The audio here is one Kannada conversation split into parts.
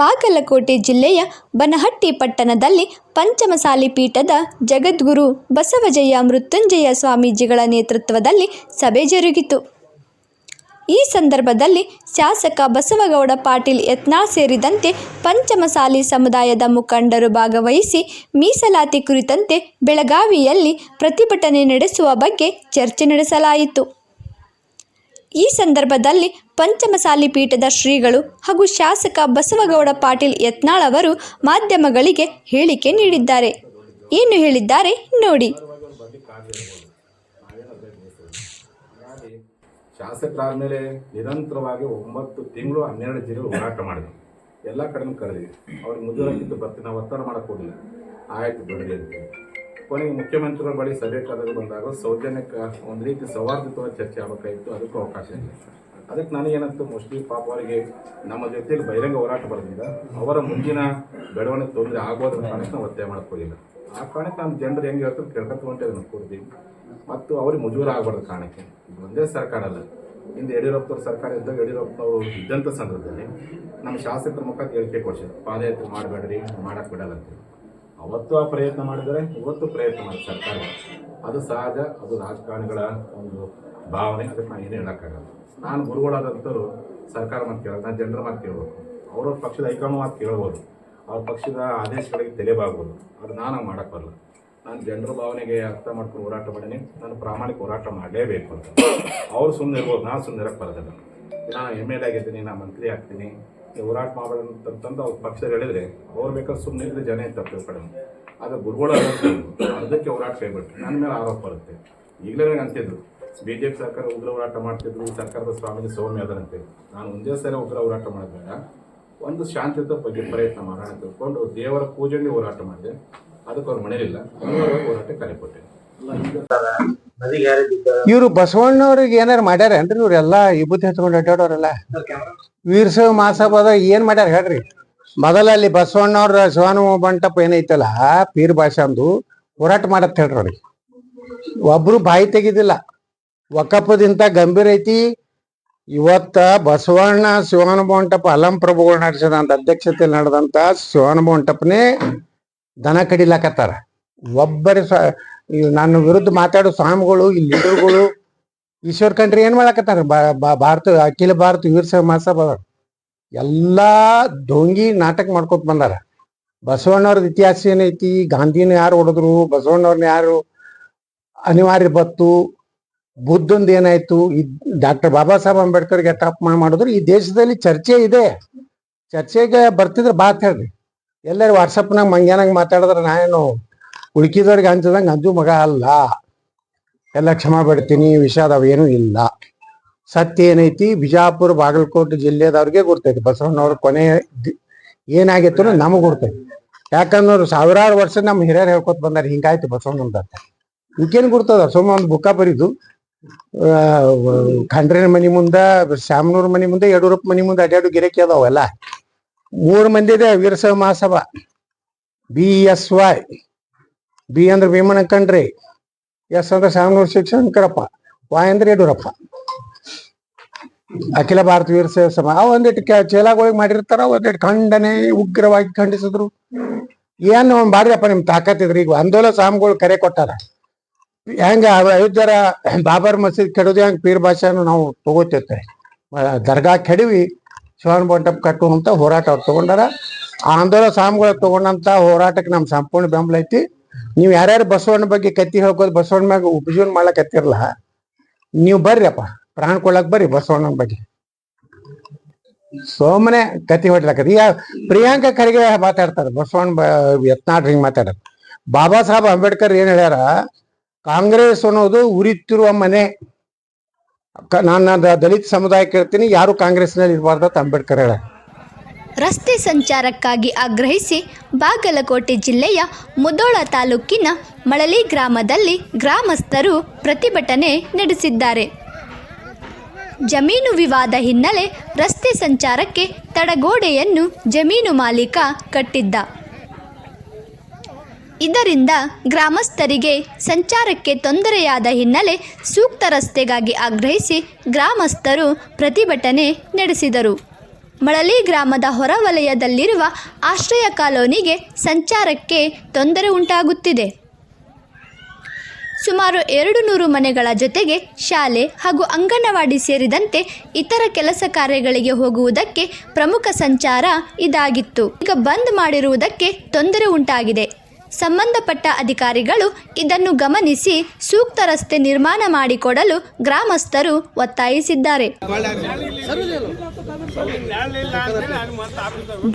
ಬಾಗಲಕೋಟೆ ಜಿಲ್ಲೆಯ ಬನಹಟ್ಟಿ ಪಟ್ಟಣದಲ್ಲಿ ಪಂಚಮಸಾಲಿ ಪೀಠದ ಜಗದ್ಗುರು ಬಸವಜಯ ಮೃತ್ಯುಂಜಯ ಸ್ವಾಮೀಜಿಗಳ ನೇತೃತ್ವದಲ್ಲಿ ಸಭೆ ಜರುಗಿತು. ಈ ಸಂದರ್ಭದಲ್ಲಿ ಶಾಸಕ ಬಸವಗೌಡ ಪಾಟೀಲ್ ಯತ್ನಾಳ್ ಸೇರಿದಂತೆ ಪಂಚಮಸಾಲಿ ಸಮುದಾಯದ ಮುಖಂಡರು ಭಾಗವಹಿಸಿ ಮೀಸಲಾತಿ ಕುರಿತಂತೆ ಬೆಳಗಾವಿಯಲ್ಲಿ ಪ್ರತಿಭಟನೆ ನಡೆಸುವ ಬಗ್ಗೆ ಚರ್ಚೆ ನಡೆಸಲಾಯಿತು. ಈ ಸಂದರ್ಭದಲ್ಲಿ ಪಂಚಮಸಾಲಿ ಪೀಠದ ಶ್ರೀಗಳು ಹಾಗೂ ಶಾಸಕ ಬಸವಗೌಡ ಪಾಟೀಲ್ ಯತ್ನಾಳ್ ಅವರು ಮಾಧ್ಯಮಗಳಿಗೆ ಹೇಳಿಕೆ ನೀಡಿದ್ದಾರೆ. ಏನು ಹೇಳಿದ್ದಾರೆ ನೋಡಿ. ಶಾಸಕರಾದ್ಮೇಲೆ ನಿರಂತರವಾಗಿ ಒಂಬತ್ತು ತಿಂಗಳು ಹನ್ನೆರಡು ಜಿಲ್ಲೆ ಹೋರಾಟ ಮಾಡಿದ್ರು. ಎಲ್ಲ ಕಡೆನೂ ಕರೆದ್ವಿ ಅವ್ರಿಗೆ ಮುಜುರಾಗಿದ್ದು ಬರ್ತೀನಿ, ನಾವು ಒತ್ತಡ ಮಾಡಕ್ ಹೋಗಿಲ್ಲ. ಆಯ್ತು ಬಿಡಲಿ ಕೊನೆಗೆ ಮುಖ್ಯಮಂತ್ರಿಗಳ ಬಳಿ ಸಭೆ ಕರೆದು ಬಂದಾಗ ಸೌಜನ್ಯಕ್ಕೆ ಒಂದು ರೀತಿ ಸೌಹಾರ್ದಯುತವಾದ ಚರ್ಚೆ ಆಗಬೇಕಾಗಿತ್ತು. ಅದಕ್ಕೂ ಅವಕಾಶ ಇಲ್ಲ. ಅದಕ್ಕೆ ನನಗೇನಂತೂ ಮೋಸ್ಟ್ಲಿ ಪಾಪ ಅವರಿಗೆ ನಮ್ಮ ಜೊತೆಯಲ್ಲಿ ಬಹಿರಂಗ ಹೋರಾಟ ಬರಲಿಲ್ಲ ಅವರ ಮುಂದಿನ ಬೆಳವಣಿಗೆ ತೊಂದರೆ ಆಗೋದ್ರ ಕಾರಣಕ್ಕೆ ನಾವು ಒತ್ತಾಯ ಮಾಡ್ಕೊಳ್ಳಿಲ್ಲ ಆ ಕಾರಣಕ್ಕೆ ನಮ್ಮ ಜನರು ಹೆಂಗೆ ಹೇಳ್ತಾರೆ ಕೇಳ್ಕೊತ ಹೊಂಟೇವೆ ನಾವು ಕೂರ್ತೀವಿ ಮತ್ತು ಅವ್ರಿಗೆ ಮುಜುಗರ ಆಗಬಾರ್ದು ಕಾರಣಕ್ಕೆ. ಒಂದೇ ಸರ್ಕಾರ ಅಲ್ಲ. ಹಿಂದೆ ಯಡಿಯೂರಪ್ಪವ್ರ ಸರ್ಕಾರ ಇದ್ದಾಗ ಯಡಿಯೂರಪ್ಪನವರು ಇದ್ದಂಥ ಸಂದರ್ಭದಲ್ಲಿ ನಮ್ಮ ಶಾಸಕರ ಮುಖ ಹೇಳಿಕೆ ಕೊಡ್ಸಿದ್ರು. ಪಾದಯಾತ್ರೆ ಮಾಡಬೇಡ್ರಿ ಮಾಡಕ್ಕೆ ಬಿಡಲ್ಲ ಅಂತೇಳಿ ಅವತ್ತು ಆ ಪ್ರಯತ್ನ ಮಾಡಿದರೆ ಇವತ್ತು ಪ್ರಯತ್ನ ಮಾಡಿ ಸರ್ಕಾರ. ಅದು ಸಹಜ, ಅದು ರಾಜಕಾರಣಿಗಳ ಒಂದು ಭಾವನೆ, ಅದಕ್ಕೆ ನಾನು ಏನು ಹೇಳೋಕ್ಕಾಗಲ್ಲ. ನಾನು ಗುರುಗಳಾದಂಥವ್ರು ಸರ್ಕಾರ ಮತ್ತು ಕೇಳೋದು ನಾನು ಜನರ ಮಾತು ಕೇಳಬೇಕು. ಅವ್ರವ್ರ ಪಕ್ಷದ ಹೈಕಮಾಂಡ್ ಮಾತು ಕೇಳ್ಬೋದು. ಅವ್ರ ಪಕ್ಷದ ಆದೇಶಗಳಿಗೆ ತಲೆಬಾಗ್ಬೋದು. ಅದು ನಾನು ಮಾಡಕ್ಕೆ ಬರಲ್ಲ. ನಾನು ಜನರ ಭಾವನೆಗೆ ಅರ್ಥ ಮಾಡ್ಕೊಂಡು ಹೋರಾಟ ಮಾಡೀನಿ. ನಾನು ಪ್ರಾಮಾಣಿಕ ಹೋರಾಟ ಮಾಡಲೇಬೇಕು ಅಂತ. ಅವ್ರು ಸುಮ್ಮನೆ ಇರ್ಬೋದು ನಾನು ಸುಮ್ಮನೆ ಇರೋಕ್ಕೆ ಬರೋದಿಲ್ಲ. ನಾನು ಎಂ ಎಲ್ ಆಗಿದ್ದೀನಿ, ನಾನು ಮಂತ್ರಿ ಆಗ್ತೀನಿ. ಹೋರಾಟ ಮಾಡೋದಂತಂದು ಅವ್ರ ಪಕ್ಷ ಹೇಳಿದ್ರೆ ಅವ್ರು ಬೇಕಾದ್ರೆ ಸುಮ್ಮನೆ ಇದ್ರೆ ಜನ ಏನು ಕಡೆ ಆಗ ಗುರುಗಳು ಅದಕ್ಕೆ ಹೋರಾಟ ಕೈಬಿಟ್ಟು ನನ್ನ ಮೇಲೆ ಆರೋಪ ಬರುತ್ತೆ. ಈಗಲೇ ನನಗೆ ಅಂತಿದ್ರು ಬಿ ಜೆ ಪಿ ಸರ್ಕಾರ ಉಗ್ರ ಹೋರಾಟ ಮಾಡ್ತಿದ್ರು ಸರ್ಕಾರದ ಸ್ವಾಮೀಜಿ ಸೌಮ್ಯ ಅದರಂತೆ ನಾನು ಒಂದೇ ಸರಿ ಉಗ್ರ ಹೋರಾಟ ಮಾಡಿದಾಗ ಒಂದು ಶಾಂತಿಯುತ ಬಗ್ಗೆ ಪ್ರಯತ್ನ ಮಾಡೋಣ ತಿಳ್ಕೊಂಡು ದೇವರ ಪೂಜೆಗೆ ಹೋರಾಟ ಮಾಡಿದೆ. ಅದಕ್ಕೆ ಅವ್ರು ಮನೇಲಿಲ್ಲ ಹೋರಾಟ ಕರೆ ಕೊಟ್ಟೆ. ಇವ್ರು ಬಸವಣ್ಣವ್ರಿಗೆ ಏನಾರ ಮಾಡ್ಯಾರೇನ್ರಿ ಇವ್ರೆಲ್ಲ ವಿಭೂತಿ ಹಚ್ಕೊಂಡು ಅಡ್ಡಾಡೋರೆಲ್ಲ ವೀರಶೈವ ಮಹಾಸಭಾದ ಏನ್ ಮಾಡ್ಯಾರ ಹೇಳ್ರಿ? ಮೊದಲ ಅಲ್ಲಿ ಬಸವಣ್ಣವ್ರ ಶಿವಾನು ಮಂಟಪ ಏನೈತಲ್ಲ, ಪೀರ್ ಭಾಷಾಂದು ಹೋರಾಟ ಮಾಡತ್ ಹೇಳ್ರಿ ಅವ್ರಿಗೆ. ಒಬ್ರು ಬಾಯಿ ತೆಗಿದಿಲ್ಲ. ಒಕ್ಕಪ್ಪದಿಂತ ಗಂಭೀರ ಐತಿ. ಇವತ್ತ ಬಸವಣ್ಣ ಶಿವಾನುಭವ ಮಂಟಪ ಅಲಂ ಪ್ರಭುಗಳು ನಡೆಸಿದಂತ ಅಧ್ಯಕ್ಷತೆಯಲ್ಲಿ ನಡೆದಂತ ಶಿವಾನುಭವ ಮಂಟಪನೇ ದನ ಕಡಿಲಾಕತ್ತಾರ. ಒಬ್ಬರ ನನ್ನ ವಿರುದ್ಧ ಮಾತಾಡೋ ಸ್ವಾಮಿಗಳು, ಈ ಲೀಡರ್ಗಳು, ಈಶ್ವರ್ ಕಂಡ್ರಿ ಏನ್ ಮಾಡಕತ್ತಾರ? ಭಾರತ, ಅಖಿಲ ಭಾರತ ವೀರಶೈವ ಮಹಾಸಭಾ ಎಲ್ಲಾ ದೋಂಗಿ ನಾಟಕ ಮಾಡ್ಕೊತ ಬಂದಾರ. ಬಸವಣ್ಣವ್ರದ್ದು ಇತಿಹಾಸ ಏನೈತಿ? ಗಾಂಧಿನ ಯಾರು ಹೊಡೆದ್ರು? ಬಸವಣ್ಣವ್ರನ್ನ ಯಾರು ಅನಿವಾರ್ಯ ಬತ್ತು? ಬುದ್ಧಂದು ಏನಾಯ್ತು? ಈ ಡಾಕ್ಟರ್ ಬಾಬಾ ಸಾಹೇಬ್ ಅಂಬೇಡ್ಕರ್ಗೆ ಟಾಪ್ ಮಾಡಿದ್ರು. ಈ ದೇಶದಲ್ಲಿ ಚರ್ಚೆ ಇದೆ. ಚರ್ಚೆಗೆ ಬರ್ತಿದ್ರೆ ಬಾತ್ ಹೇಳ್ರಿ. ಎಲ್ಲರೂ ವಾಟ್ಸಪ್ನಾಗ ಮಂಗ್ಯಾನಾಗ ಮಾತಾಡಿದ್ರೆ ನಾನೇನು ಉಳ್ಕಿದವ್ರಿಗೆ ಹಂಚದಂಗ ಅಂಜು ಮಗ ಅಲ್ಲ. ಎಲ್ಲ ಕ್ಷಮಾ ಬಿಡ್ತೀನಿ ವಿಷಾದ ಏನೂ ಇಲ್ಲ. ಸತ್ಯ ಏನೈತಿ? ಬಿಜಾಪುರ, ಬಾಗಲಕೋಟೆ ಜಿಲ್ಲೆದವ್ರಿಗೆ ಗೊತ್ತೈತಿ ಬಸವಣ್ಣವ್ರ ಕೊನೆ ಏನಾಗಿತ್ತು ನಮಗ್ ಗೊತ್ತೈತಿ ಯಾಕಂದ್ರೆ ಸಾವಿರಾರು ವರ್ಷ ನಮ್ಮ ಹಿರಿಯರು ಹೇಳ್ಕೊತ ಬಂದಾರ, ಹಿಂಗಾಯ್ತು ಬಸವಣ್ಣಂದ ಈಗೇನು ಗುರ್ತದ? ಸುಮ್ಮ ಒಂದು ಬುಕ್ಕ ಬರೀದು ಖಂಡ್ರಿನ ಮನಿ ಮುಂದ ಶಾಮನೂರ್ ಮನಿ ಮುಂದೆ, ಯಡಿಯೂರಪ್ಪ ಮನಿ ಮುಂದೆ ಅಡ್ಯಾಡು ಗಿರಕಿ ಅದಾವೆಲ್ಲ. ಮೂರು ಮಂದಿದೆ ವೀರಸ Mahasabha. B S Y. B ಅಂದ್ರೆ ಭೀಮನ ಕಂಡ್ರಿ ಎಸ್ ಅಂದ್ರೆ ಶಾಮನೂರು ಶಿವಶಂಕರಪ್ಪ ವಾಯ್ ಅಂದ್ರೆ ಯಡಿಯೂರಪ್ಪ. ಅಖಿಲ ಭಾರತ ವೀರ ಸಭಾ ಸಮ ಒಂದಿಟ್ಟು ಚೇಲಾಗಳಿಗೆ ಮಾಡಿರ್ತಾರ ಒಂದಿಟ್ಟು ಖಂಡನೆ ಉಗ್ರವಾಗಿ ಖಂಡಿಸಿದ್ರು. ಏನು ನಿಮ್ಮ ನಿಮ್ ತಾಕತ್ತಿದ್ರಿ? ಈಗ ಆಂದೋಲ ಸಾಮ್ಗಳು ಕರೆ ಕೊಟ್ಟಾರ. ಹೆಂಗ ಅಯೋಧ್ಯರ ಬಾಬರ್ ಮಸೀದ್ ಕೆಡೋದು ಹೆಂಗ್ ಪೀರ್ ಭಾಷೆನು ನಾವು ತಗೋತಿರ್ತೇವೆ ದರ್ಗಾ ಕೆಡವಿ ಶಿವನ್ ಮಂಟಪ ಕಟ್ಟುವಂತ ಹೋರಾಟ ಅವ್ರು ತಗೊಂಡಾರ. ಆ ಆಂದೋಲನ ಸ್ವಾಮಿಗಳು ತಗೊಂಡಂತ ಹೋರಾಟಕ್ಕೆ ನಮ್ ಸಂಪೂರ್ಣ ಬೆಂಬಲ ಐತಿ. ನೀವ್ ಯಾರ್ಯಾರು ಬಸವಣ್ಣ ಬಗ್ಗೆ ಕತ್ತಿ ಹೋಗೋದು ಬಸವಣ್ಣ ಮ್ಯಾಗ ಉಪಜೀವನ ಮಾಡ್ಲಕತ್ತಿರಲ್ಲ ನೀವು ಬರ್ರಿಯಪ್ಪ ಪ್ರಾಣ ಕೊಡ್ಲಕ್ ಬರ್ರಿ ಬಸವಣ್ಣನ ಬಗ್ಗೆ. ಸೋಮನೆ ಕತ್ತಿ ಹೊಡ್ಲಕತ್ತಿ. ಈಗ ಪ್ರಿಯಾಂಕಾ ಖರ್ಗೆ ಮಾತಾಡ್ತಾರ, ಬಸವಣ್ಣ ಯತ್ನಾಳ್ ಹಿಂಗ್ ಮಾತಾಡೋದು ಬಾಬಾ ಸಾಹೇಬ್ ಅಂಬೇಡ್ಕರ್ ಏನ್ ಹೇಳ್ಯಾರ, ಕಾಂಗ್ರೆಸ್ ಅನ್ನೋದು ಉರಿತಿರುವ ಮನೆ. ನಾನು ದಲಿತ ಸಮುದಾಯಕ್ಕೆ ಇರ್ತೀನಿ, ಯಾರು ಕಾಂಗ್ರೆಸ್ನಲ್ಲಿ ನಲ್ಲಿ ಅಂತ ಅಂಬೇಡ್ಕರ್ ಹೇಳ ರಸ್ತೆ ಸಂಚಾರಕ್ಕಾಗಿ ಆಗ್ರಹಿಸಿ ಬಾಗಲಕೋಟೆ ಜಿಲ್ಲೆಯ ಮುದೋಳ ತಾಲೂಕಿನ ಮಳಲಿ ಗ್ರಾಮದಲ್ಲಿ ಗ್ರಾಮಸ್ಥರು ಪ್ರತಿಭಟನೆ ನಡೆಸಿದ್ದಾರೆ. ಜಮೀನು ವಿವಾದ ಹಿನ್ನೆಲೆ ರಸ್ತೆ ಸಂಚಾರಕ್ಕೆ ತಡಗೋಡೆಯನ್ನು ಜಮೀನು ಮಾಲೀಕ ಕಟ್ಟಿದ್ದ. ಇದರಿಂದ ಗ್ರಾಮಸ್ಥರಿಗೆ ಸಂಚಾರಕ್ಕೆ ತೊಂದರೆಯಾದ ಹಿನ್ನೆಲೆ ಸೂಕ್ತ ರಸ್ತೆಗಾಗಿ ಆಗ್ರಹಿಸಿ ಗ್ರಾಮಸ್ಥರು ಪ್ರತಿಭಟನೆ ನಡೆಸಿದರು. ಮಳಲಿ ಗ್ರಾಮದ ಹೊರವಲಯದಲ್ಲಿರುವ ಆಶ್ರಯ ಕಾಲೋನಿಗೆ ಸಂಚಾರಕ್ಕೆ ತೊಂದರೆ ಉಂಟಾಗುತ್ತಿದೆ. ಸುಮಾರು ಎರಡು ನೂರು ಮನೆಗಳ ಜೊತೆಗೆ ಶಾಲೆ ಹಾಗೂ ಅಂಗನವಾಡಿ ಸೇರಿದಂತೆ ಇತರ ಕೆಲಸ ಕಾರ್ಯಗಳಿಗೆ ಹೋಗುವುದಕ್ಕೆ ಪ್ರಮುಖ ಸಂಚಾರ ಇದಾಗಿತ್ತು. ಈಗ ಬಂದ್ ಮಾಡಿರುವುದಕ್ಕೆ ತೊಂದರೆ ಉಂಟಾಗಿದೆ. ಸಂಬಂಧಪಟ್ಟ ಅಧಿಕಾರಿಗಳು ಇದನ್ನು ಗಮನಿಸಿ ಸೂಕ್ತ ರಸ್ತೆ ನಿರ್ಮಾಣ ಮಾಡಿಕೊಡಲು ಗ್ರಾಮಸ್ಥರು ಒತ್ತಾಯಿಸಿದ್ದಾರೆ.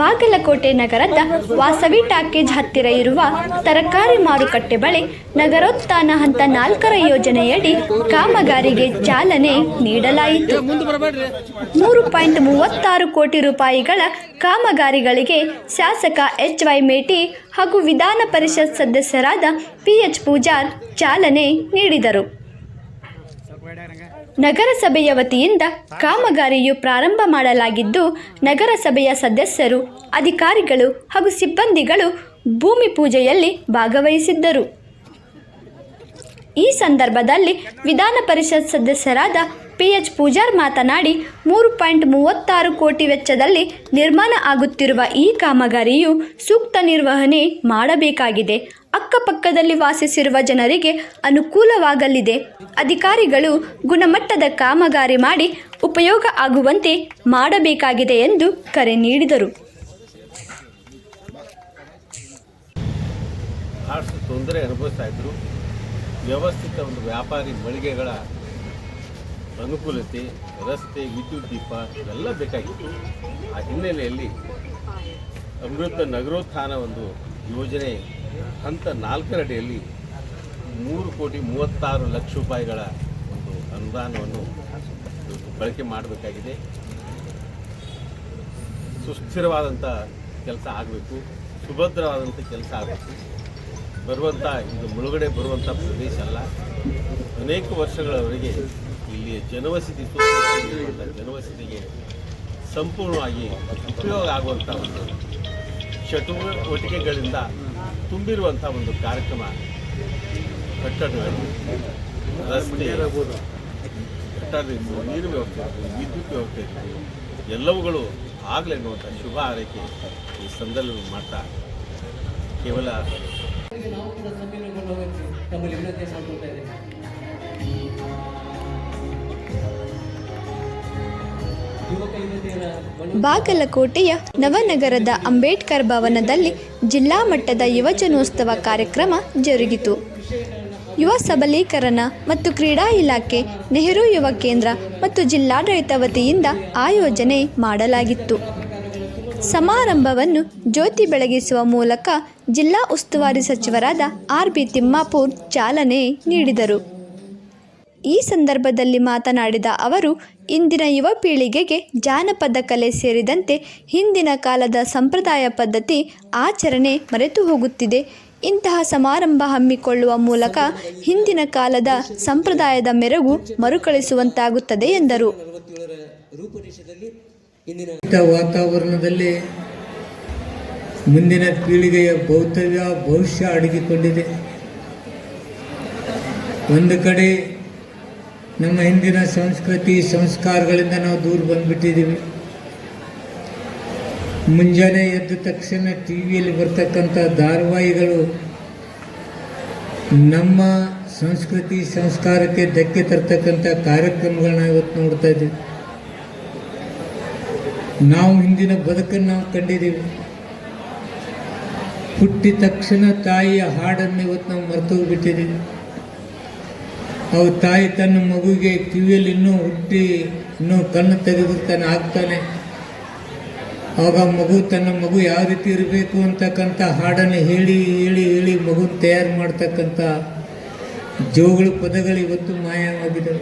ಬಾಗಲಕೋಟೆ ನಗರದ ವಾಸವಿ ಟಾಕೇಜ್ ಹತ್ತಿರ ಇರುವ ತರಕಾರಿ ಮಾರುಕಟ್ಟೆ ಬಳಿ ನಗರೋತ್ಥಾನ ಹಂತ ನಾಲ್ಕರ ಯೋಜನೆಯಡಿ ಕಾಮಗಾರಿಗೆ ಚಾಲನೆ ನೀಡಲಾಯಿತು. ಮೂರು ಪಾಯಿಂಟ್ ಮೂವತ್ತಾರು ಕೋಟಿ ರೂಪಾಯಿಗಳ ಕಾಮಗಾರಿಗಳಿಗೆ ಶಾಸಕ ಎಚ್ ವೈ ಮೇಟಿ ಹಾಗೂ ವಿಧಾನ ಪರಿಷತ್ ಸದಸ್ಯರಾದ ಪಿ ಎಚ್ ಪೂಜಾರ್ ಚಾಲನೆ ನೀಡಿದರು. ನಗರಸಭೆಯ ವತಿಯಿಂದ ಕಾಮಗಾರಿಯು ಪ್ರಾರಂಭ ಮಾಡಲಾಗಿದ್ದು, ನಗರಸಭೆಯ ಸದಸ್ಯರು, ಅಧಿಕಾರಿಗಳು ಹಾಗೂ ಸಿಬ್ಬಂದಿಗಳು ಭೂಮಿ ಪೂಜೆಯಲ್ಲಿ ಭಾಗವಹಿಸಿದ್ದರು. ಈ ಸಂದರ್ಭದಲ್ಲಿ ವಿಧಾನ ಪರಿಷತ್ ಸದಸ್ಯರಾದ ಪಿ ಎಚ್ ಪೂಜಾರ್ ಮಾತನಾಡಿ, ಮೂರು ಪಾಯಿಂಟ್ ಮೂವತ್ತಾರು ಕೋಟಿ ವೆಚ್ಚದಲ್ಲಿ ನಿರ್ಮಾಣ ಆಗುತ್ತಿರುವ ಈ ಕಾಮಗಾರಿಯು ಸೂಕ್ತ ನಿರ್ವಹಣೆ ಮಾಡಬೇಕಾಗಿದೆ. ಅಕ್ಕಪಕ್ಕದಲ್ಲಿ ವಾಸಿಸಿರುವ ಜನರಿಗೆ ಅನುಕೂಲವಾಗಲಿದೆ. ಅಧಿಕಾರಿಗಳು ಗುಣಮಟ್ಟದ ಕಾಮಗಾರಿ ಮಾಡಿ ಉಪಯೋಗ ಆಗುವಂತೆ ಮಾಡಬೇಕಾಗಿದೆ ಎಂದು ಕರೆ ನೀಡಿದರು. ತೊಂದರೆ ಅನುಭವಿಸ್ತಾ ಇದ್ರು. ವ್ಯವಸ್ಥಿತ ಒಂದು ವ್ಯಾಪಾರಿ ಮಳಿಗೆಗಳ ಅನುಕೂಲತೆ, ರಸ್ತೆ, ವಿದ್ಯುತ್ ದೀಪ ಇವೆಲ್ಲ ಬೇಕಾಗಿತ್ತು. ಆ ಹಿನ್ನೆಲೆಯಲ್ಲಿ ಅಮೃತ ನಗರೋತ್ಥಾನ ಒಂದು ಯೋಜನೆ ಹಂತ ನಾಲ್ಕರಡಿಯಲ್ಲಿ ಮೂರು ಕೋಟಿ ಮೂವತ್ತಾರು ಲಕ್ಷ ರೂಪಾಯಿಗಳ ಒಂದು ಅನುದಾನವನ್ನು ಬಳಕೆ ಮಾಡಬೇಕಾಗಿದೆ. ಸುಸ್ಥಿರವಾದಂಥ ಕೆಲಸ ಆಗಬೇಕು ಸುಭದ್ರವಾದಂಥ ಕೆಲಸ ಆಗಬೇಕು. ಬರುವಂಥ ಇದು ಮುಳುಗಡೆ ಬರುವಂಥ ಪ್ರದೇಶ ಅಲ್ಲ. ಅನೇಕ ವರ್ಷಗಳವರೆಗೆ ಇಲ್ಲಿಯ ಜನವಸತಿ ಜನವಸತಿಗೆ ಸಂಪೂರ್ಣವಾಗಿ ಉಪಯೋಗ ಆಗುವಂಥ ಒಂದು ಚಟುವಟಿಕೆಗಳಿಂದ ತುಂಬಿರುವಂಥ ಒಂದು ಕಾರ್ಯಕ್ರಮ ಕಟ್ಟಡಗಳು ರಸ್ತೆ, ಕಟ್ಟಡ, ನೀರು ವ್ಯವಸ್ಥೆ ಇರ್ಬೋದು, ವಿದ್ಯುತ್ ವ್ಯವಸ್ಥೆ ಇರ್ಬೋದು, ಎಲ್ಲವುಗಳು ಆಗಲಿ ಅನ್ನುವಂಥ ಶುಭ ಆರೈಕೆ ಈ ಸಂದರ್ಭ ಮಾಡ್ತಾ ಕೇವಲ ನಾವು ಕೂಡ ನಮ್ಮಲ್ಲಿ ವಿನಂತಿ ಮಾಡ್ಕೊಳ್ತಾ ಮನೋ ಬಾಗಲಕೋಟೆಯ ನವನಗರದ ಅಂಬೇಡ್ಕರ್ ಭವನದಲ್ಲಿ ಜಿಲ್ಲಾ ಮಟ್ಟದ ಯುವಜನೋತ್ಸವ ಕಾರ್ಯಕ್ರಮ ಜರುಗಿತು. ಯುವ ಸಬಲೀಕರಣ ಮತ್ತು ಕ್ರೀಡಾ ಇಲಾಖೆ, ನೆಹರು ಯುವ ಕೇಂದ್ರ ಮತ್ತು ಜಿಲ್ಲಾಡಳಿತ ವತಿಯಿಂದ ಆಯೋಜನೆ ಮಾಡಲಾಗಿತ್ತು. ಸಮಾರಂಭವನ್ನು ಜ್ಯೋತಿ ಬೆಳಗಿಸುವ ಮೂಲಕ ಜಿಲ್ಲಾ ಉಸ್ತುವಾರಿ ಸಚಿವರಾದ ಆರ್ ಬಿ ತಿಮ್ಮಾಪುರ್ ಚಾಲನೆ ನೀಡಿದರು. ಈ ಸಂದರ್ಭದಲ್ಲಿ ಮಾತನಾಡಿದ ಅವರು, ಇಂದಿನ ಯುವ ಪೀಳಿಗೆಗೆ ಜಾನಪದ ಕಲೆ ಸೇರಿದಂತೆ ಹಿಂದಿನ ಕಾಲದ ಸಂಪ್ರದಾಯ ಪದ್ಧತಿ ಆಚರಣೆ ಮರೆತು ಹೋಗುತ್ತಿದೆ. ಇಂತಹ ಸಮಾರಂಭ ಹಮ್ಮಿಕೊಳ್ಳುವ ಮೂಲಕ ಹಿಂದಿನ ಕಾಲದ ಸಂಪ್ರದಾಯದ ಮೆರುಗು ಮರುಕಳಿಸುವಂತಾಗುತ್ತದೆ ಎಂದರು. ಇಂದಿನ ವಾತಾವರಣದಲ್ಲಿ ಮುಂದಿನ ಪೀಳಿಗೆಯ ಭೌತವ್ಯ, ಭವಿಷ್ಯ ಅಡಗಿಕೊಂಡಿದೆ. ಒಂದು ಕಡೆ ನಮ್ಮ ಹಿಂದಿನ ಸಂಸ್ಕೃತಿ, ಸಂಸ್ಕಾರಗಳಿಂದ ನಾವು ದೂರ ಬಂದುಬಿಟ್ಟಿದ್ದೀವಿ. ಮುಂಜಾನೆ ಎದ್ದ ತಕ್ಷಣ ಟಿ ವಿಯಲ್ಲಿ ಬರ್ತಕ್ಕಂಥ ಧಾರಾವಾಹಿಗಳು ನಮ್ಮ ಸಂಸ್ಕೃತಿ, ಸಂಸ್ಕಾರಕ್ಕೆ ಧಕ್ಕೆ ತರ್ತಕ್ಕಂಥ ಕಾರ್ಯಕ್ರಮಗಳನ್ನ ಇವತ್ತು ನೋಡ್ತಾ ಇದ್ದೀವಿ. ನಾವು ಹಿಂದಿನ ಬದುಕನ್ನು ನಾವು ಕಂಡಿದ್ದೀವಿ. ಹುಟ್ಟಿದ ತಕ್ಷಣ ತಾಯಿಯ ಹಾಡನ್ನು ಇವತ್ತು ನಾವು ಮರೆತು ಹೋಗ್ಬಿಟ್ಟಿದ್ದೀವಿ. ಅವು ತಾಯಿ ತನ್ನ ಮಗುವಿಗೆ ಕಿವಿಯಲ್ಲಿ ಇನ್ನೂ ಹುಟ್ಟಿ, ಇನ್ನೂ ಕಣ್ಣು ತೆಗೆದಿರ್ತಾನೆ, ಆಗ್ತಾನೆ. ಆವಾಗ ಮಗು ತನ್ನ ಮಗು ಯಾವ ರೀತಿ ಇರಬೇಕು ಅಂತಕ್ಕಂಥ ಹಾಡನ್ನು ಹೇಳಿ ಹೇಳಿ ಹೇಳಿ ಮಗು ತಯಾರು ಮಾಡ್ತಕ್ಕಂಥ ಜೋಗಳು ಪದಗಳು ಇವತ್ತು ಮಾಯವಾಗಿದ್ದಾವೆ.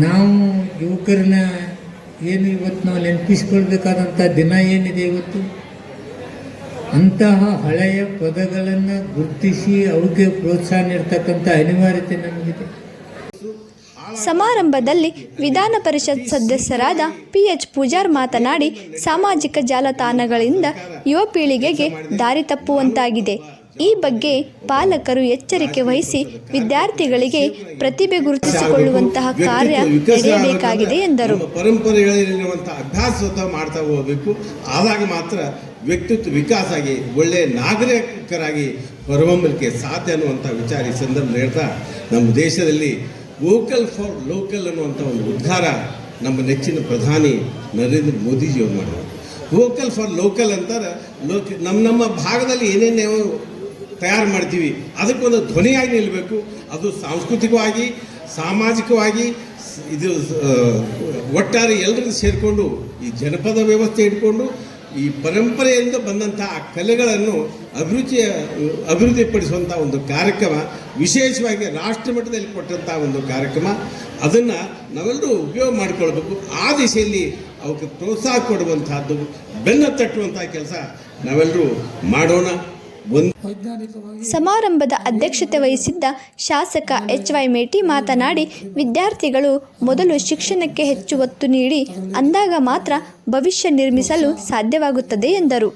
ನಾವು ಯುವಕರನ್ನ ಏನು ಇವತ್ತು ನಾವು ನೆನಪಿಸ್ಕೊಳ್ಬೇಕಾದಂಥ ದಿನ ಏನಿದೆ ಇವತ್ತು? ಅಂತಹ ಹಳೆಯ ಪದಗಳನ್ನು ಗುರುತಿಸಿ ಅವ್ರಿಗೆ ಪ್ರೋತ್ಸಾಹ ನೀಡ್ತಕ್ಕಂಥ ಅನಿವಾರ್ಯತೆ ನಮಗಿದೆ. ಸಮಾರಂಭದಲ್ಲಿ ವಿಧಾನ ಪರಿಷತ್ ಸದಸ್ಯರಾದ ಪಿ ಎಚ್ ಪೂಜಾರ್ ಮಾತನಾಡಿ, ಸಾಮಾಜಿಕ ಜಾಲತಾಣಗಳಿಂದ ಯುವ ಪೀಳಿಗೆಗೆ ದಾರಿ ತಪ್ಪುವಂತಾಗಿದೆ. ಈ ಬಗ್ಗೆ ಪಾಲಕರು ಎಚ್ಚರಿಕೆ ವಹಿಸಿ ವಿದ್ಯಾರ್ಥಿಗಳಿಗೆ ಪ್ರತಿಭೆ ಗುರುತಿಸಿಕೊಳ್ಳುವಂತಹ ಕಾರ್ಯ ನಡೆಯಬೇಕಾಗಿದೆ ಎಂದರು. ಪರಂಪರೆಗಳಲ್ಲಿರುವಂಥ ಅಭ್ಯಾಸ ಸ್ವತಃ ಮಾಡ್ತಾ ಹೋಗಬೇಕು. ಆದಾಗ ಮಾತ್ರ ವ್ಯಕ್ತಿತ್ವ ವಿಕಾಸ ಆಗಿ ಒಳ್ಳೆಯ ನಾಗರಿಕರಾಗಿ ಹೊರಹೊಮ್ಮಲಿಕ್ಕೆ ಸಾಧ್ಯ ಅನ್ನುವಂಥ ವಿಚಾರ ಈ ಸಂದರ್ಭದಲ್ಲಿ ಹೇಳ್ತಾ ನಮ್ಮ ದೇಶದಲ್ಲಿ ವೋಕಲ್ ಫಾರ್ ಲೋಕಲ್ ಅನ್ನುವಂಥ ಒಂದು ಉದ್ಧಾರ ನಮ್ಮ ನೆಚ್ಚಿನ ಪ್ರಧಾನಿ ನರೇಂದ್ರ ಮೋದಿಜಿಯವರು ಮಾಡಿದರು. ವೋಕಲ್ ಫಾರ್ ಲೋಕಲ್ ಅಂತಾರೆ ಲೋಕ ನಮ್ಮ ನಮ್ಮ ಭಾಗದಲ್ಲಿ ಏನೇನು ತಯಾರು ಮಾಡ್ತೀವಿ. ಅದಕ್ಕೊಂದು ಧ್ವನಿಯಾಗಿ ನಿಲ್ಲಬೇಕು ಅದು ಸಾಂಸ್ಕೃತಿಕವಾಗಿ, ಸಾಮಾಜಿಕವಾಗಿ, ಇದು ಒಟ್ಟಾರೆ ಎಲ್ಲರಿಗೂ ಸೇರಿಕೊಂಡು ಈ ಜನಪದ ವ್ಯವಸ್ಥೆ ಇಟ್ಕೊಂಡು ಈ ಪರಂಪರೆಯಿಂದ ಬಂದಂಥ ಆ ಕಲೆಗಳನ್ನು ಅಭಿರುಚಿಯ, ಅಭಿವೃದ್ಧಿಪಡಿಸುವಂಥ ಒಂದು ಕಾರ್ಯಕ್ರಮ, ವಿಶೇಷವಾಗಿ ರಾಷ್ಟ್ರ ಮಟ್ಟದಲ್ಲಿ ಕೊಟ್ಟಂಥ ಒಂದು ಕಾರ್ಯಕ್ರಮ. ಅದನ್ನು ನಾವೆಲ್ಲರೂ ಉಪಯೋಗ ಮಾಡಿಕೊಳ್ಬೇಕು. ಆ ದಿಶೆಯಲ್ಲಿ ಅವಕ್ಕೆ ಪ್ರೋತ್ಸಾಹ ಕೊಡುವಂತಹದ್ದು ಬೆನ್ನ ತಟ್ಟುವಂಥ ಕೆಲಸ ನಾವೆಲ್ಲರೂ ಮಾಡೋಣ. ಸಮಾರಂಭದ ಅಧ್ಯಕ್ಷತೆ ವಹಿಸಿದ್ದ ಶಾಸಕ ಎಚ್ ವೈ ಮೇಟಿ ಮಾತನಾಡಿ ವಿದ್ಯಾರ್ಥಿಗಳು ಮೊದಲು ಶಿಕ್ಷಣಕ್ಕೆ ಹೆಚ್ಚು ಒತ್ತು ನೀಡಿ ಅಂದಾಗ ಮಾತ್ರ ಭವಿಷ್ಯ ನಿರ್ಮಿಸಲು ಸಾಧ್ಯವಾಗುತ್ತದೆ ಎಂದರು.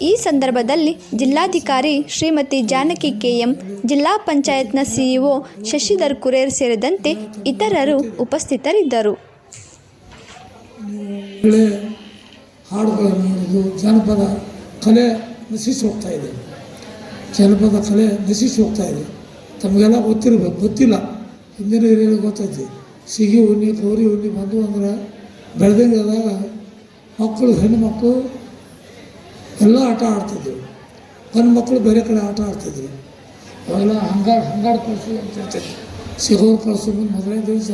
ಈ ಸಂದರ್ಭದಲ್ಲಿ ಜಿಲ್ಲಾಧಿಕಾರಿ ಶ್ರೀಮತಿ ಜಾನಕಿ ಕೆಎಂ ಜಿಲ್ಲಾ ಪಂಚಾಯತ್ನ ಸಿಇಒ ಶಶಿಧರ್ ಕುರೇರ್ ಸೇರಿದಂತೆ ಇತರರು ಉಪಸ್ಥಿತರಿದ್ದರು. ಹಾಡುಗಳನ್ನು ಜಾನಪದ ಕಲೆ ನಶಿಸಿ ಹೋಗ್ತಾ ಇದೆ ಜನಪದ ಕಲೆ ನಶಿಸಿ ಹೋಗ್ತಾ ಇದೆ ತಮಗೆಲ್ಲ ಗೊತ್ತಿರಬೇಕು ಗೊತ್ತಿಲ್ಲ. ಹಿಂದಿನ ಹಿರಿಯರಿಗೆ ಗೊತ್ತೈತಿ ಸಿಗಿ ಉಣ್ಣಿ ಕೌರಿ ಉಣ್ಣಿ ಬಂದು ಅಂದ್ರೆ ಬೆಳೆದಂಗಾದಾಗ ಮಕ್ಕಳು, ಹೆಣ್ಣು ಮಕ್ಕಳು ಎಲ್ಲ ಆಟ ಆಡ್ತಿದ್ರು. ಗಂಡು ಮಕ್ಕಳು ಬೇರೆ ಕಡೆ ಆಟ ಆಡ್ತಿದ್ರು. ಅವೆಲ್ಲ ಹಂಗಾಡ್ ಹಂಗಾಡ್ ಕಳಿಸು ಅಂತ ಹೇಳ್ತಾರೆ. ಸಿಗೋರು ಕಳಿಸು ಮುಂದೆ ಮೊದಲನೇ ದಿವಸ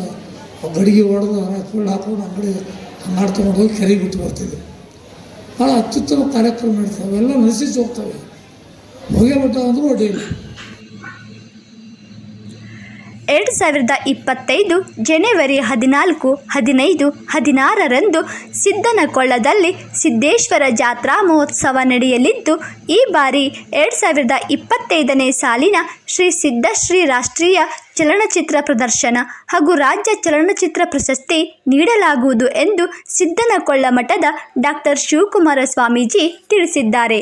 ಗಡಿಗೆ ಹೊಡೆದು ಫುಲ್ ಹಾಕೊಂಡು ಅಂಗಡಿ ಹಂಗಾಡ್ ತೊಗೊಂಡು ಹೋಗಿ ಕೆರೆಗೆ ಬಿಟ್ಟು ಬರ್ತಿದ್ರು. ಭಾಳ ಅತ್ಯುತ್ತಮ ಕಾರ್ಯಕ್ರಮ ನಡೀತಾವೆ ಅವೆಲ್ಲ ನಶಿಸಿ ಹೋಗ್ತವೆ. ಹೋಗೇ ಮಠ ಅಂದರೂ ಅಡ್ಡಿಲ್ಲ ಎರಡು ಸಾವಿರದ ಇಪ್ಪತ್ತೈದು ಜನವರಿ ಹದಿನಾಲ್ಕು, ಹದಿನೈದು, ಹದಿನಾರರಂದು ಸಿದ್ದನಕೊಳ್ಳದಲ್ಲಿ ಸಿದ್ದೇಶ್ವರ ಜಾತ್ರಾ ಮಹೋತ್ಸವ ನಡೆಯಲಿದ್ದು, ಈ ಬಾರಿ ಎರಡು ಸಾವಿರದ ಇಪ್ಪತ್ತೈದನೇ ಸಾಲಿನ ಶ್ರೀ ಸಿದ್ದಶ್ರೀ ರಾಷ್ಟ್ರೀಯ ಚಲನಚಿತ್ರ ಪ್ರದರ್ಶನ ಹಾಗೂ ರಾಜ್ಯ ಚಲನಚಿತ್ರ ಪ್ರಶಸ್ತಿ ನೀಡಲಾಗುವುದು ಎಂದು ಸಿದ್ದನಕೊಳ್ಳ ಮಠದ ಡಾಕ್ಟರ್ ಶಿವಕುಮಾರ ಸ್ವಾಮೀಜಿ ತಿಳಿಸಿದ್ದಾರೆ.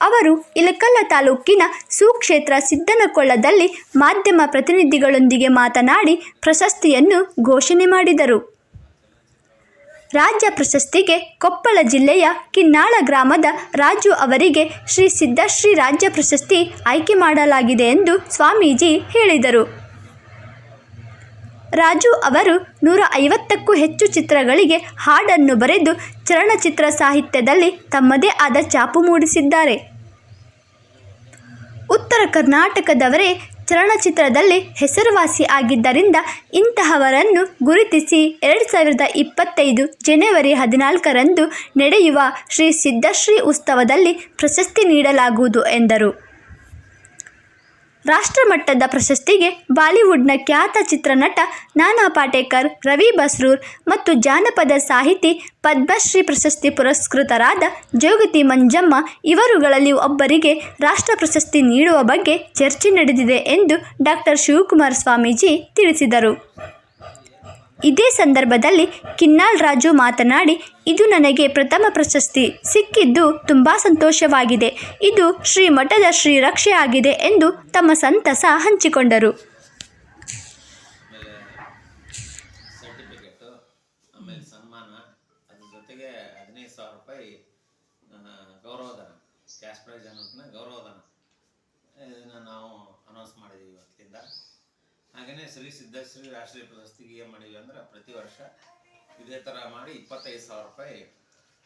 ಅವರು ಇಲಕಲ್ಲ ತಾಲೂಕಿನ ಸುಕ್ಷೇತ್ರ ಸಿದ್ದನಕೊಳ್ಳದಲ್ಲಿ ಮಾಧ್ಯಮ ಪ್ರತಿನಿಧಿಗಳೊಂದಿಗೆ ಮಾತನಾಡಿ ಪ್ರಶಸ್ತಿಯನ್ನು ಘೋಷಣೆ ಮಾಡಿದರು. ರಾಜ್ಯ ಪ್ರಶಸ್ತಿಗೆ ಕೊಪ್ಪಳ ಜಿಲ್ಲೆಯ ಕಿನ್ನಾಳ ಗ್ರಾಮದ ರಾಜು ಅವರಿಗೆ ಶ್ರೀ ಸಿದ್ದಶ್ರೀ ರಾಜ್ಯ ಪ್ರಶಸ್ತಿ ಆಯ್ಕೆ ಮಾಡಲಾಗಿದೆ ಎಂದು ಸ್ವಾಮೀಜಿ ಹೇಳಿದರು. ರಾಜು ಅವರು ನೂರ ಐವತ್ತಕ್ಕೂ ಹೆಚ್ಚು ಚಿತ್ರಗಳಿಗೆ ಹಾಡನ್ನು ಬರೆದು ಚಲನಚಿತ್ರ ಸಾಹಿತ್ಯದಲ್ಲಿ ತಮ್ಮದೇ ಆದ ಛಾಪು ಮೂಡಿಸಿದ್ದಾರೆ. ಉತ್ತರ ಕರ್ನಾಟಕದವರೇ ಚಲನಚಿತ್ರದಲ್ಲಿ ಹೆಸರುವಾಸಿ ಆಗಿದ್ದರಿಂದ ಇಂತಹವರನ್ನು ಗುರುತಿಸಿ ಎರಡು ಸಾವಿರದ ಇಪ್ಪತ್ತೈದು ಜನವರಿ ಹದಿನಾಲ್ಕರಂದು ನಡೆಯುವ ಶ್ರೀ ಸಿದ್ದಶ್ರೀ ಉತ್ಸವದಲ್ಲಿ ಪ್ರಶಸ್ತಿ ನೀಡಲಾಗುವುದು ಎಂದರು. ರಾಷ್ಟ್ರಮಟ್ಟದ ಪ್ರಶಸ್ತಿಗೆ ಬಾಲಿವುಡ್ನ ಖ್ಯಾತ ಚಿತ್ರನಟ ನಾನಾ ಪಾಟೇಕರ್, ರವಿ ಬಸ್ರೂರ್ ಮತ್ತು ಜಾನಪದ ಸಾಹಿತಿ ಪದ್ಮಶ್ರೀ ಪ್ರಶಸ್ತಿ ಪುರಸ್ಕೃತರಾದ ಜೋಗತಿ ಮಂಜಮ್ಮ ಇವರುಗಳಲ್ಲಿ ಒಬ್ಬರಿಗೆ ರಾಷ್ಟ್ರ ಪ್ರಶಸ್ತಿ ನೀಡುವ ಬಗ್ಗೆ ಚರ್ಚೆ ನಡೆದಿದೆ ಎಂದು ಡಾಕ್ಟರ್ ಶಿವಕುಮಾರ ಸ್ವಾಮೀಜಿ ತಿಳಿಸಿದರು. ಇದೇ ಸಂದರ್ಭದಲ್ಲಿ ಕಿನ್ನಾಳ್ ರಾಜು ಮಾತನಾಡಿ, ಇದು ನನಗೆ ಪ್ರಥಮ ಪ್ರಶಸ್ತಿ. ಸಿಕ್ಕಿದ್ದು ತುಂಬ ಸಂತೋಷವಾಗಿದೆ. ಇದು ಶ್ರೀ ಮಠದ ಶ್ರೀ ರಕ್ಷೆ ಆಗಿದೆ ಎಂದು ತಮ್ಮ ಸಂತಸ ಹಂಚಿಕೊಂಡರು. ಗೌರವಧನ ಕ್ಯಾಶ್ ಇದನ್ನು ನಾವು ಅನೌನ್ಸ್ ಮಾಡಿದ್ದೀವಿ ಇವತ್ತಿಂದ. ಹಾಗೆಯೇ ಶ್ರೀ ಸಿದ್ದಶ್ರೀ ರಾಷ್ಟ್ರೀಯ ಪ್ರಶಸ್ತಿಗೆ ಏನ್ ಮಾಡಿವಿ ಅಂದ್ರೆ ಪ್ರತಿ ವರ್ಷ ಇದೇ ತರ ಮಾಡಿ ಇಪ್ಪತ್ತೈದು ಸಾವಿರ ರೂಪಾಯಿ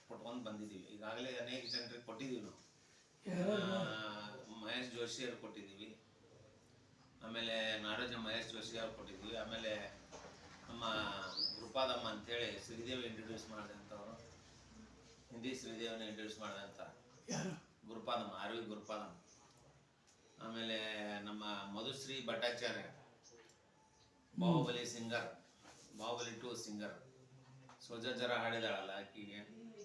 ಕೊಟ್ಕೊಂಡು ಬಂದಿದ್ದೀವಿ ಈಗಾಗಲೇ ಅನೇಕ ಜನರಿಗೆ ಕೊಟ್ಟಿದ್ದೀವಿ ನಾವು. ಮಹೇಶ್ ಜೋಶಿ ಅವ್ರು ಕೊಟ್ಟಿದ್ದೀವಿ ಆಮೇಲೆ ನಾಡೋಜ ಮಹೇಶ್ ಜೋಶಿ ಅವ್ರು ಕೊಟ್ಟಿದ್ದೀವಿ ಆಮೇಲೆ ನಮ್ಮ ಗುರುಪಾದಮ್ಮ ಅಂತೇಳಿ ಶ್ರೀದೇವಿ ಇಂಟ್ರೊಡ್ಯೂಸ್ ಮಾಡಿದಂಥವ್ರು. ಹಿಂದಿ ಶ್ರೀದೇವಿನ ಇಂಟ್ರೊಡ್ಯೂಸ್ ಮಾಡಿದಂಥ ಗುರುಪಾದಮ್ಮ ಆರ್ ವಿ ಗುರುಪಾದಮ್ಮ. ಆಮೇಲೆ ನಮ್ಮ Madhushree Bhattacharya. Baahubali singer, Baahubali two singer. Soja ಜರ ಹಾಡಿದಾಳಲ್ಲ ಆಕಿಗೆ.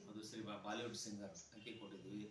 ಅದು ಶ್ರೀ ಬಾಲಿವುಡ್ ಸಿಂಗರ್, ಆಕೆ ಕೊಟ್ಟಿದ್ವಿ.